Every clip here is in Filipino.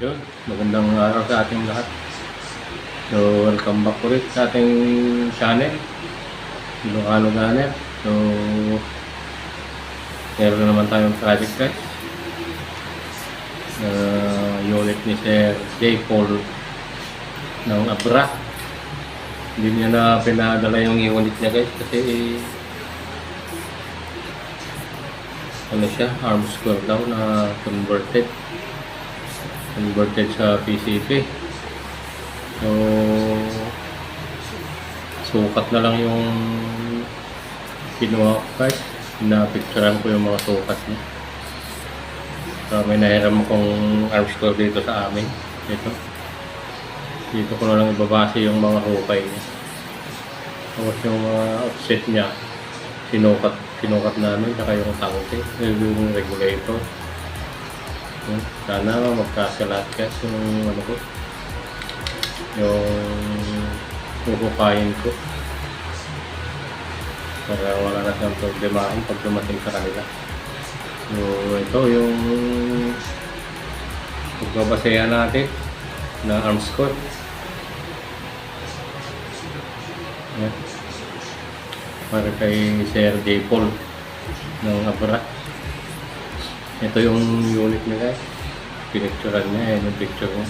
Yun, magandang araw sa ating lahat. So, welcome back ulit sa ating channel, Ilocano Gunner. So, meron na naman tayong project guys. Uh, unit ni Sir J. Paul ng Abra. Hindi niya na pinadala yung unit niya guys kasi ano siya, arm square daw na converted converted sa PCP. So, sukat na lang yung kinuha ko guys. Na-picturean ko yung mga sukat niya. So, may nahiram akong arm square dito sa amin. Ito. Dito ko na lang ibabase yung mga hukay niya. Tapos yung mga offset niya, sinukat, sinukat namin, saka yung tangke, yung regulator. Yun. Sana magkasya lahat guys yung ano ko. Yung huhukayin ko. Para wala na siyang problemahin pag dumating sa kanila. So, ito yung pagbabasehan natin na arm squat. Yan. Para kay Sir J. Paul ng Abra. Ito yung unit niya guys. Pinicturean niya, yan yung picture niya.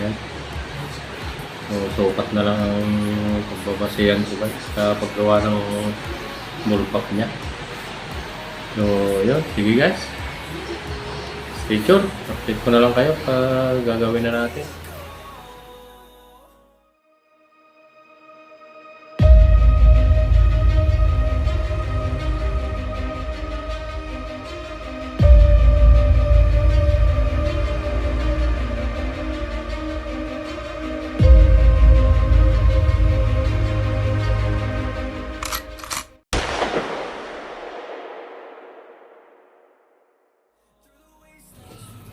Yan. So, sukat na lang ang pagbabasihan ko guys sa paggawa ng mulpak niya. So, yun. Sige guys. Stay tuned. Update ko na lang kayo pag gagawin na natin.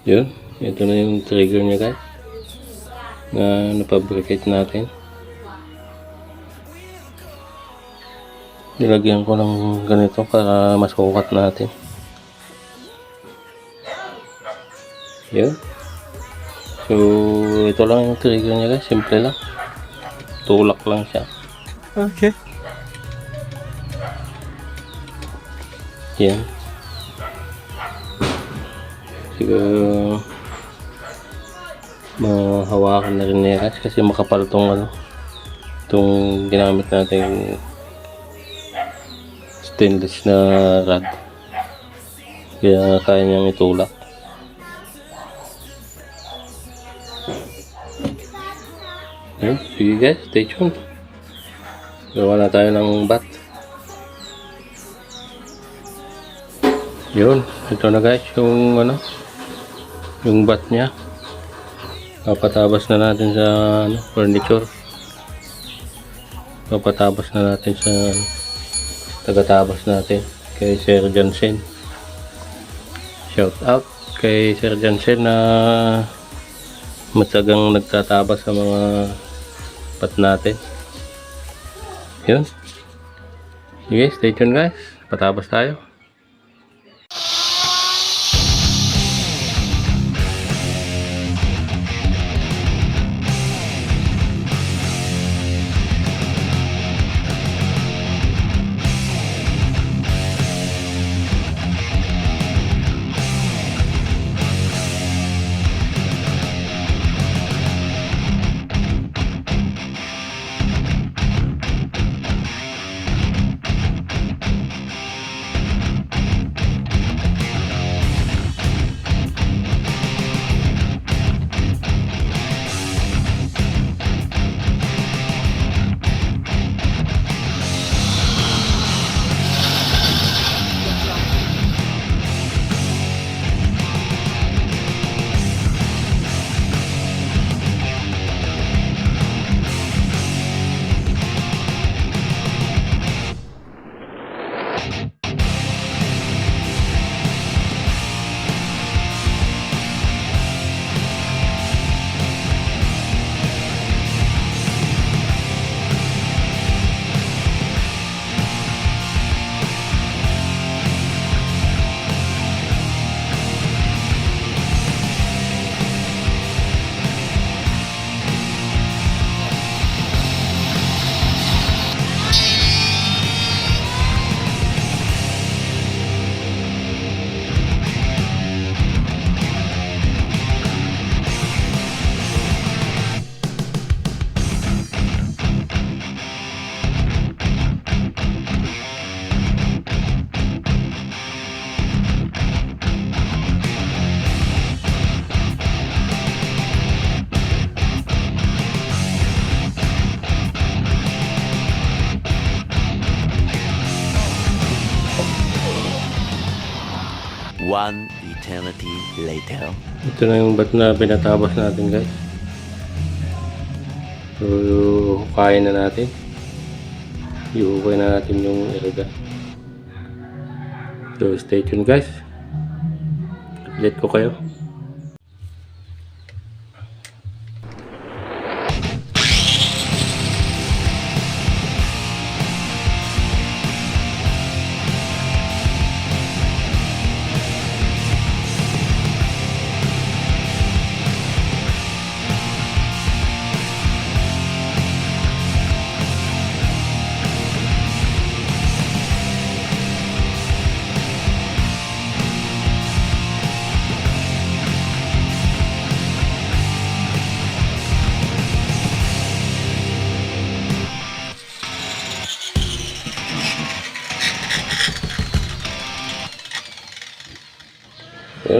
Yun. Ito na yung trigger niya guys. Na napabricate natin. Nilagyan ko ng ganito para masukat natin. Yun. So, ito lang yung trigger niya guys. Simple lang. Tulak lang siya. Okay. Yan. Siguro mahawakan na rin niya guys kasi makapal tong ano itong ginamit natin stainless na rod. Kaya kaya niyang itulak. Yun, sige guys, stay tuned. Gawa na tayo ng bat. Yun, ito na guys yung ano, yung bat niya. Papatabas na natin sa ano, furniture. Papatabas na natin sa ano, tagatabas natin kay Sir Jansen. Shout out kay Sir Jansen na matsagang nagtatabas sa mga bat natin. Yun. Sige, stay tuned guys. Patabas tayo. One eternity later. Ito na yung bat na pinatapos natin guys. So, hukayin na natin. Iuhukay na natin yung ilaga. So, stay tuned guys. Update ko kayo.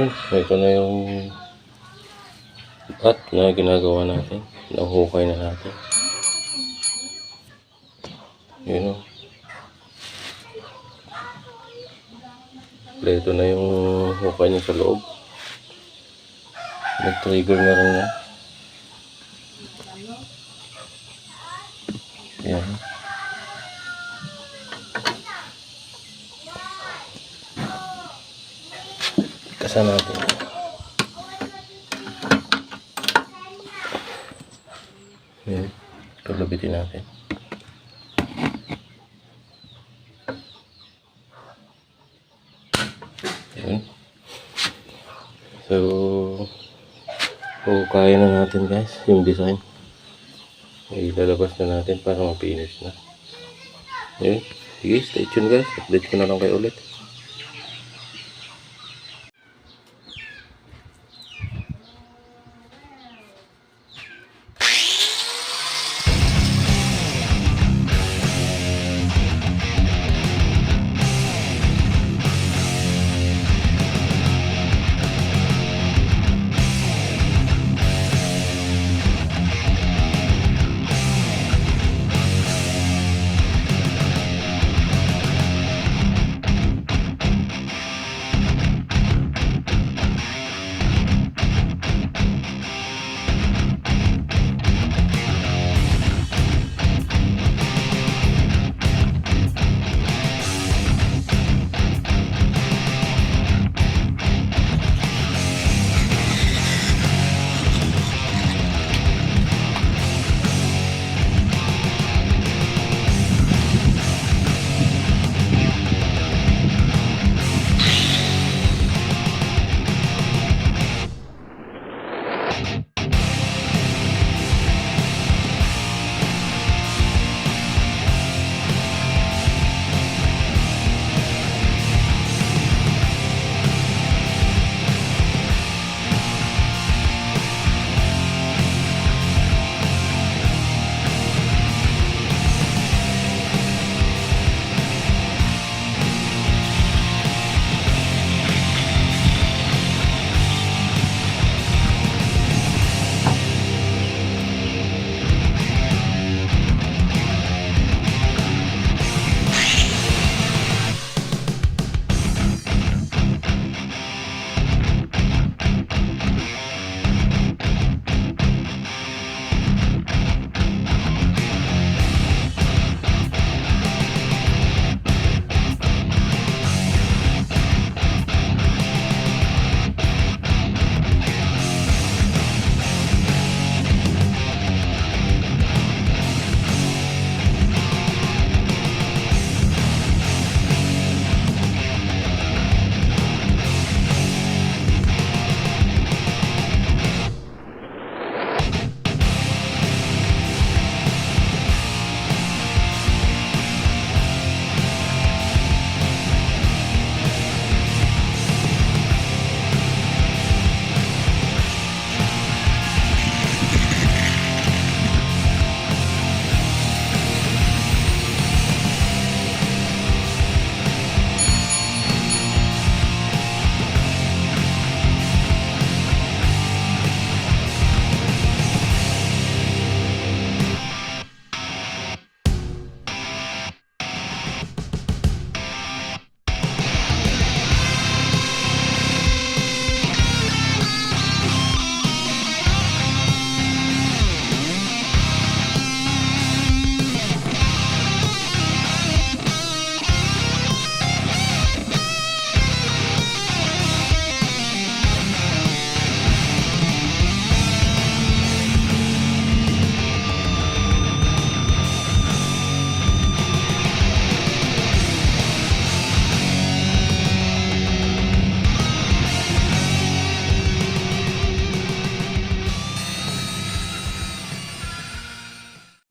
Ito na yung at na ginagawa natin. Nahuhukay na natin. Yun o. Ito na yung hukay niya sa loob. Nag-trigger na rin niya. Yan. Kasa natin. Yan. Kalabitin natin. Yan. So, kaya na natin guys yung design. Ilalabas na natin para ma-finish na. Yan. Sige, stay tuned guys. Update ko na lang kayo ulit.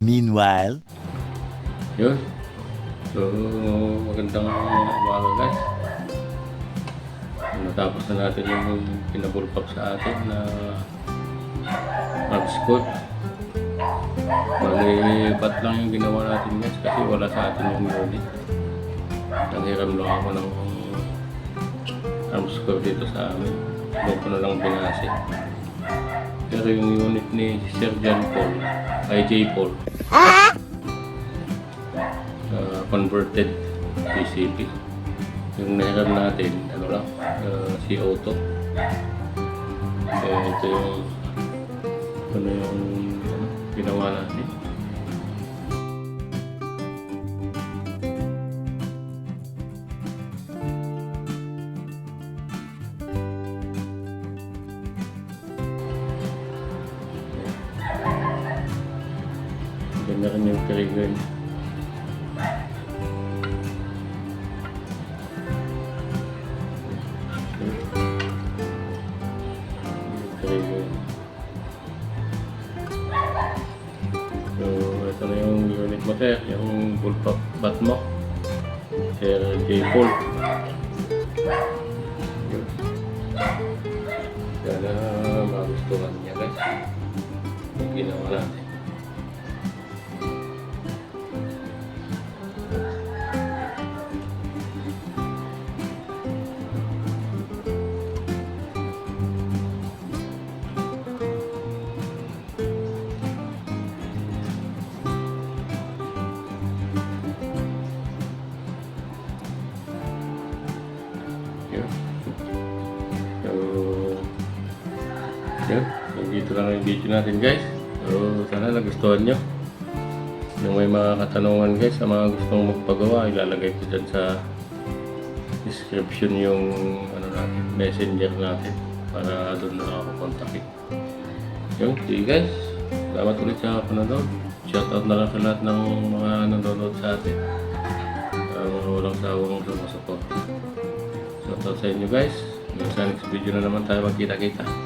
Meanwhile, Yun. So, magandang umaga guys. Natapos na natin yung pinabulpap sa atin na upscoot. Bali, ba't lang yung ginawa natin guys kasi wala sa atin yung unit. Nanghiram lang ako ng score dito sa amin. Doon na lang binasi. Pero yung unit ni Sir John Paul, ay J. Paul, uh, converted PCP. Yung nahiram natin, ano lang, uh, si Auto. Kaya ito yung, ano yung ano, ginawa natin. Rin yung trigger. Trigger. So, ito na yung unit mo yung bullpup bat mo. Sir J. Paul. Sana magustuhan niya guys. Ginawa natin. Lang yung video natin guys. So, sana nagustuhan nyo. Kung may mga katanungan guys sa mga gustong magpagawa, ilalagay ko dyan sa description yung ano natin, messenger natin para doon na ako kontakin. Yun, sige guys. Salamat ulit sa panonood. Shoutout na lang sa lahat ng mga nanonood sa atin. Ang walang sawang sumusuport. Shoutout sa inyo guys. Sa next video na naman tayo magkita-kita.